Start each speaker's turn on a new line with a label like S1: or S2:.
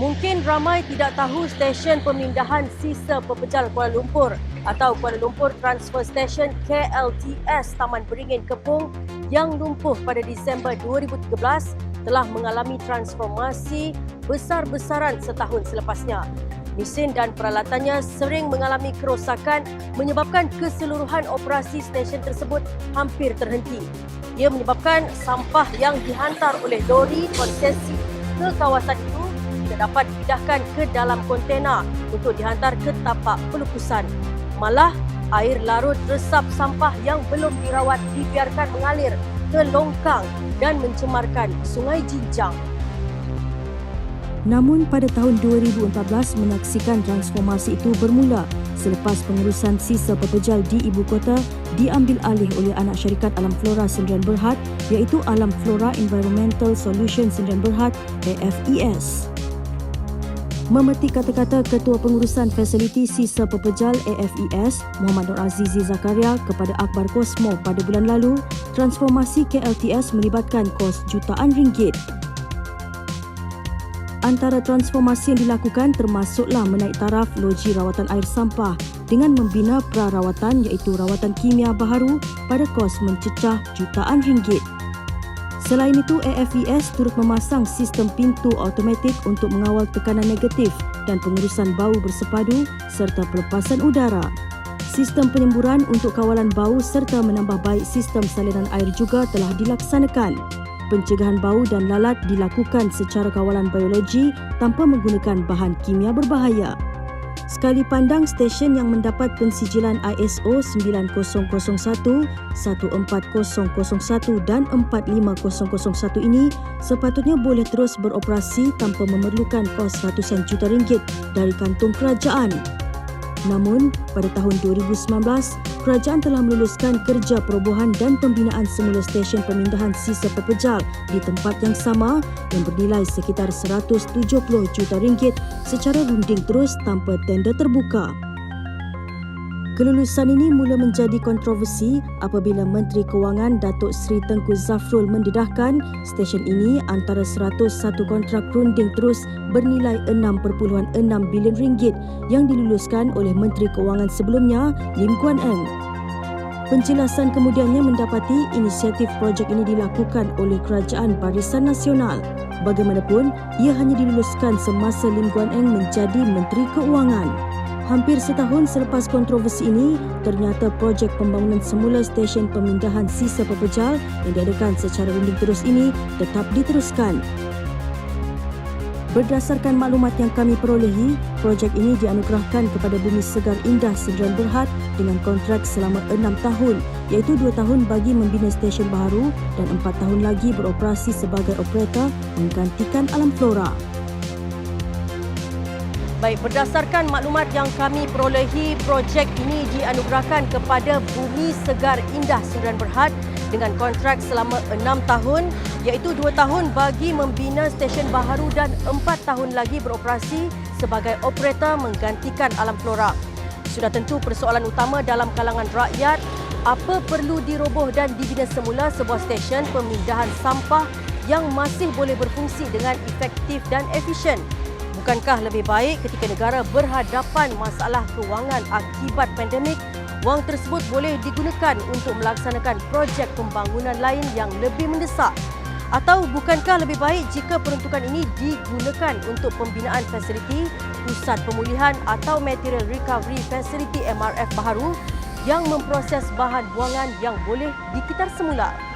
S1: Mungkin ramai tidak tahu stesen pemindahan sisa pepejal Kuala Lumpur atau Kuala Lumpur Transfer Station KLTS Taman Beringin Kepung yang lumpuh pada Disember 2013 telah mengalami transformasi besar-besaran setahun selepasnya. Mesin dan peralatannya sering mengalami kerosakan menyebabkan keseluruhan operasi stesen tersebut hampir terhenti. Ia menyebabkan sampah yang dihantar oleh lori konsesi ke kawasan itu dapat dipindahkan ke dalam kontena untuk dihantar ke tapak pelukusan. Malah, air larut resap sampah yang belum dirawat dibiarkan mengalir ke longkang dan mencemarkan sungai Jinjang.
S2: Namun pada tahun 2014 menyaksikan transformasi itu bermula selepas pengurusan sisa pepejal di ibu kota diambil alih oleh anak syarikat Alam Flora Sendirian Berhad iaitu Alam Flora Environmental Solution Sendirian Berhad AFES. Memetik kata-kata Ketua Pengurusan Fasiliti Sisa Pepejal AFES Muhammad Nur Azizi Zakaria kepada Akbar Kosmo pada bulan lalu, transformasi KLTS melibatkan kos jutaan ringgit. Antara transformasi yang dilakukan termasuklah menaik taraf loji rawatan air sampah dengan membina prarawatan iaitu rawatan kimia baharu pada kos mencecah jutaan ringgit. Selain itu, AFES turut memasang sistem pintu automatik untuk mengawal tekanan negatif dan pengurusan bau bersepadu serta pelepasan udara. Sistem penyemburan untuk kawalan bau serta menambah baik sistem salinan air juga telah dilaksanakan pencegahan bau dan lalat dilakukan secara kawalan biologi tanpa menggunakan bahan kimia berbahaya. Sekali pandang stesen yang mendapat pensijilan ISO 9001, 14001 dan 45001 ini sepatutnya boleh terus beroperasi tanpa memerlukan kos ratusan juta ringgit dari kantung kerajaan. Namun, pada tahun 2019, kerajaan telah meluluskan kerja perobohan dan pembinaan semula stesen pemindahan sisa pepejal di tempat yang sama yang bernilai sekitar 170 juta ringgit secara runding terus tanpa tender terbuka. Kelulusan ini mula menjadi kontroversi apabila Menteri Kewangan Datuk Seri Tengku Zafrul mendedahkan stesen ini antara 101 kontrak runding terus bernilai 6.6 bilion ringgit yang diluluskan oleh Menteri Kewangan sebelumnya Lim Guan Eng. Penjelasan kemudiannya mendapati inisiatif projek ini dilakukan oleh Kerajaan Barisan Nasional. Bagaimanapun, ia hanya diluluskan semasa Lim Guan Eng menjadi Menteri Keuangan. Hampir setahun selepas kontroversi ini, ternyata projek pembangunan semula stesen pemindahan sisa pepejal yang diadakan secara runding terus ini tetap diteruskan. Berdasarkan maklumat yang kami perolehi, projek ini dianugerahkan kepada Bumi Segar Indah Sendirian Berhad dengan kontrak selama enam tahun iaitu dua tahun bagi membina stesen baru dan empat tahun lagi beroperasi sebagai operator menggantikan Alam Flora.
S1: Baik, berdasarkan maklumat yang kami perolehi, projek ini dianugerahkan kepada Bumi Segar Indah Sendirian Berhad dengan kontrak selama enam tahun iaitu dua tahun bagi membina stesen baharu dan empat tahun lagi beroperasi sebagai operator menggantikan Alam Flora. Sudah tentu persoalan utama dalam kalangan rakyat, apa perlu diroboh dan dibina semula sebuah stesen pemindahan sampah yang masih boleh berfungsi dengan efektif dan efisien. Bukankah lebih baik ketika negara berhadapan masalah kewangan akibat pandemik, wang tersebut boleh digunakan untuk melaksanakan projek pembangunan lain yang lebih mendesak? Atau bukankah lebih baik jika peruntukan ini digunakan untuk pembinaan fasiliti pusat pemulihan atau material recovery facility MRF baharu yang memproses bahan buangan yang boleh dikitar semula?